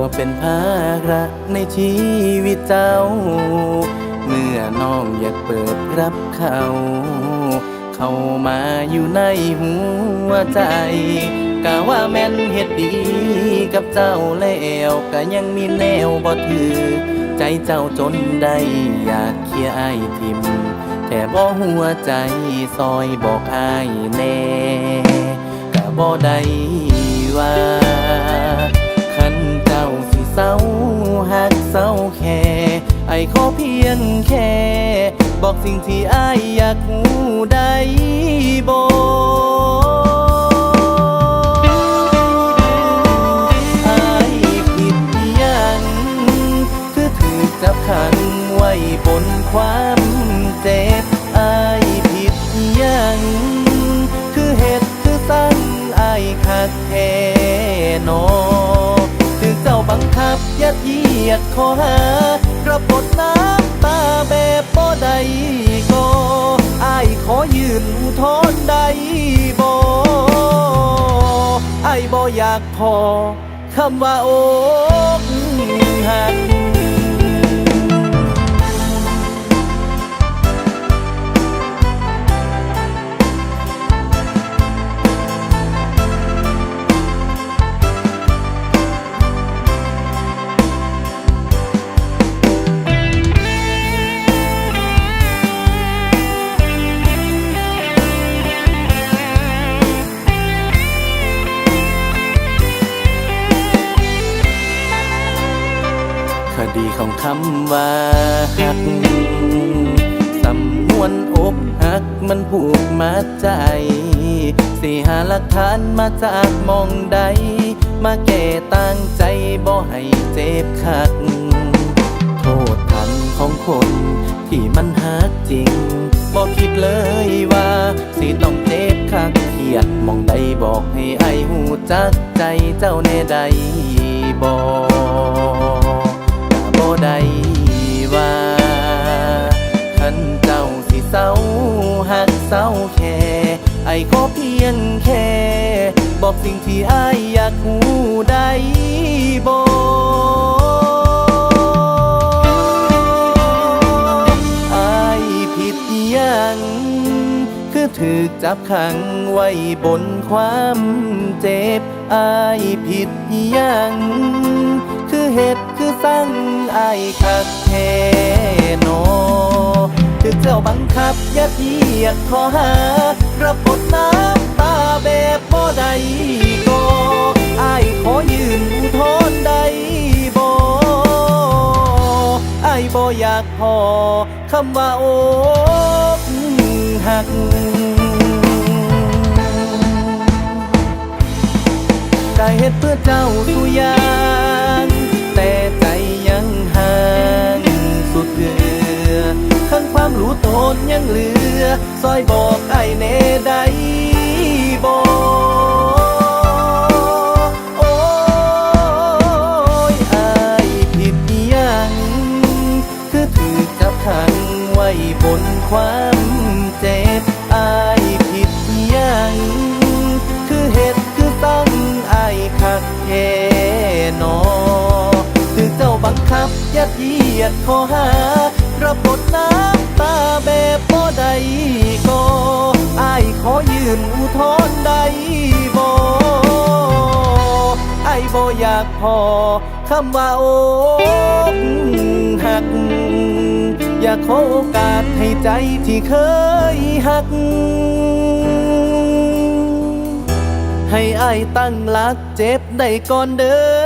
ว่าเป็นภาระในชีวิตเจ้า เมื่อน้องอยากเปิดรับเขา เข้ามาอยู่ในหัวใจกะว่าแม่นเฮ็ดดีกับเจ้าแล้วก็ยังมีแนวบ่ถือ ใจเจ้าจนได้อยากเคลียร์ไอ้ายทิม แต่บ่หัวใจซอยบอกอายแน่กะบ่ได้ เศร้าหักเศร้าแค่ไอ้ขอเพียงแค่ บอกสิ่งที่อายอยากหูได้บ่อายผิดยังคือถูกจับขังไว้บนความเจ็บอายผิดยัง คือเหตุคือสั่งอายขาดแท้นอถึงเจ้า บังคับยัดเยียดขอหากระปดน้ำตาแบบบ่ได้ก็อายขอยืนอุทนได้บ่อายบ่อยากพอคำว่าโอกหัก ดีของคำว่าหักสำนวนอกหักมันผูกมาใจ สิหาหลักฐานมาจากมองใด มาแก้ตั้งใจบ่ให้เจ็บคัก โทษทันของคนที่มันหักจริงบอกคิดเลยว่า สิต้องเจ็บคักเครียดมองใดบอกให้ไอายหูจักใจเจ้าแน่ใดบอก อ้ขอเพียงแค่บอกสิ่งที่ไอายอยากหูได้บอกอผิดยังคือถูกจับขังไว้บนความเจ็บอายผิดยัง คือเหตุคือสั่งอายคักแท้นอคือเจ้าบังคับยัดเยียดขอหา รับบทน้ำตาแบบบ่ได้ก็อายขอยืนอุทธรได้บ่ไอ้ายบ่อยากพอคำว่าโอกหักกายเฮ็ดเพื่อเจ้าทุยางแต่ใจยังห่างสุดเกือข้างความรู้ตนยังเหลือ ซอยบอกไอ้แน่ได้บอกโอ้ยอายผิดยัง คือถูกจับขังไว้บนความเจ็บอายผิดยัง คือเหตุคือตั้งอายคักแค่นอคือเจ้าบังคับยัดเยียดขอหารับบน้ำตาแบบ บ่ได้ก็อายขอยืนอุทธรณ์ได้บ่ไอ้ายบ่อยากพอคำว่าโอกหัก อยากขอโอกาสให้ใจที่เคยหัก ให้อายตั้งหลักเจ็บได้ก่อนเด้อ